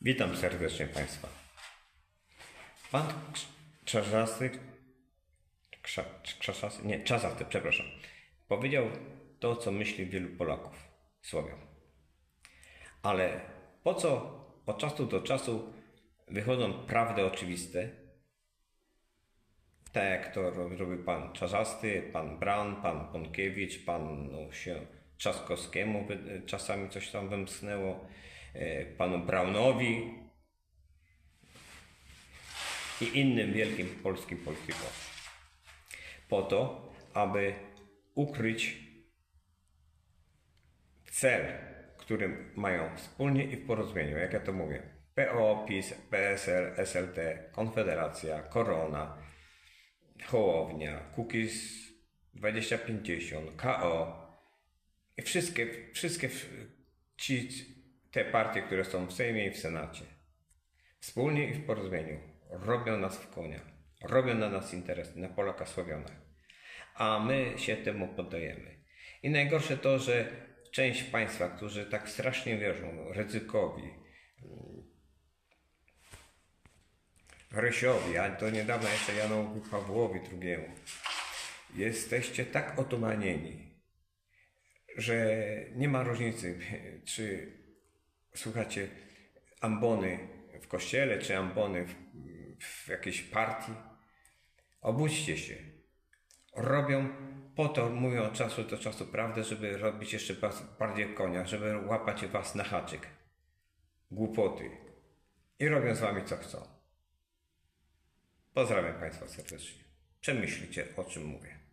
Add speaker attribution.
Speaker 1: Witam serdecznie Państwa. Pan Czarzasty, Krza, nie, Czasasty, przepraszam, powiedział to, co myśli wielu Polaków, Słowian. Ale po co od czasu do czasu wychodzą prawdy oczywiste, tak jak to robi pan Czarzasty, pan Bran, pan Ponkiewicz, pan no, się Trzaskowskiemu czasami coś tam wymknęło, e, panu Braunowi i innym wielkim polskim politykom. Po to, aby ukryć cel, który mają wspólnie i w porozumieniu, jak ja to mówię. PO, PiS, PSL, SLT, Konfederacja, Korona, Hołownia, Kukiz 2050, KO i wszystkie, wszystkie ci, te partie, które są w Sejmie i w Senacie, wspólnie i w porozumieniu robią nas w konia, robią na nas interesy, na Polaka Sławiona, a my się temu poddajemy. I najgorsze to, że część państwa, którzy tak strasznie wierzą ryzykowi, Rysiowi, a to niedawno jeszcze Janowi Pawłowi II. Jesteście tak otumanieni, że nie ma różnicy, czy słuchacie ambony w kościele, czy ambony w, w jakiejś partii. Obudźcie się. Robią po to, mówią od czasu do czasu prawdę, żeby robić jeszcze bardziej konia, żeby łapać was na haczyk. Głupoty. I robią z wami co chcą. Pozdrawiam Państwa serdecznie. Przemyślicie, o czym mówię.